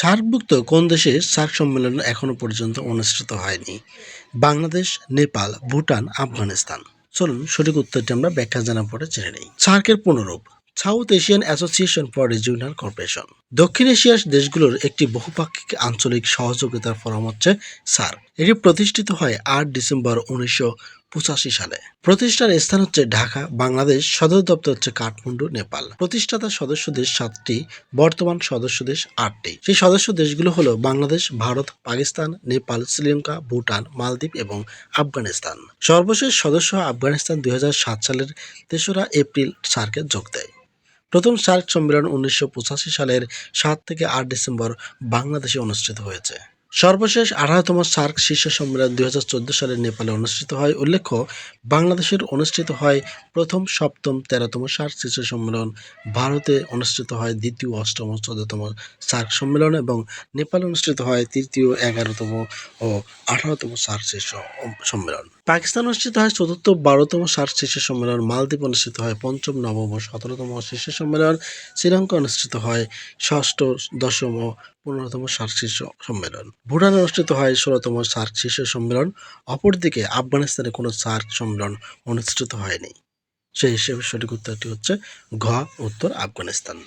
সার্কভুক্ত কোন দেশে সার্ক সম্মেলন এখনও পর্যন্ত অনুষ্ঠিত হয়নি? বাংলাদেশ, নেপাল, ভুটান, আফগানিস্তান। চলুন সঠিক উত্তরটি আমরা ব্যাখ্যা জানার পরে জেনে নিই। সার্কের পুনরূপ South Asian Association for Regional Corporation দক্ষিণ এশিয়ার দেশগুলোর একটি বহুপাক্ষিক আঞ্চলিক সহযোগিতার ফোরাম হচ্ছে সার্ক এটি প্রতিষ্ঠিত হয় আট ডিসেম্বর উনিশশো পঁচাশি সালে। প্রতিষ্ঠার স্থান হচ্ছে ঢাকা, বাংলাদেশ, সদর দপ্তর হচ্ছে কাঠমান্ডু, নেপাল। প্রতিষ্ঠাতা সদস্য দেশ সাতটি, বর্তমান সদস্য দেশ আটটি। সেই সদস্য দেশগুলো হলো বাংলাদেশ, ভারত, পাকিস্তান, নেপাল, শ্রীলঙ্কা, ভুটান, মালদ্বীপ এবং আফগানিস্তান। সর্বশেষ সদস্য আফগানিস্তান দুই হাজার সাত সালের তেসরা এপ্রিল সার্কে যোগ দেয়। প্রথম সার্ক সম্মেলন উনিশশো পঁচাশি সালের সাত থেকে আট ডিসেম্বর বাংলাদেশে অনুষ্ঠিত হয়েছে। সর্বশেষ আঠারোতম সার্ক শীর্ষ সম্মেলন দু হাজার চোদ্দ সালে নেপালে অনুষ্ঠিত হয়। উল্লেখ্য, বাংলাদেশের অনুষ্ঠিত হয় প্রথম সপ্তম তেরোতম সার্ক শীর্ষ সম্মেলন। ভারতে অনুষ্ঠিত হয় দ্বিতীয়, অষ্টম, চোদ্দতম সার্ক সম্মেলন এবং নেপালে অনুষ্ঠিত হয় তৃতীয়, এগারোতম ও আঠারোতম সার্ক শীর্ষ সম্মেলন। পাকিস্তান অনুষ্ঠিত হয় চতুর্থ, বারোতম সার্ক শীর্ষ সম্মেলন। মালদ্বীপ অনুষ্ঠিত হয় পঞ্চম, নবম ও সতেরোতম শীর্ষ সম্মেলন। শ্রীলঙ্কা অনুষ্ঠিত হয় ষষ্ঠ, দশম ও পনেরোতম সার্ক শীর্ষ সম্মেলন। ভুটানে অনুষ্ঠিত হয় ষোলোতম সার্ক শীর্ষ সম্মেলন। অপরদিকে আফগানিস্তানে কোনো সার্ক সম্মেলন অনুষ্ঠিত হয়নি। সেই হিসেবে সঠিক উত্তরটি হচ্ছে ঘ, উত্তর আফগানিস্তান।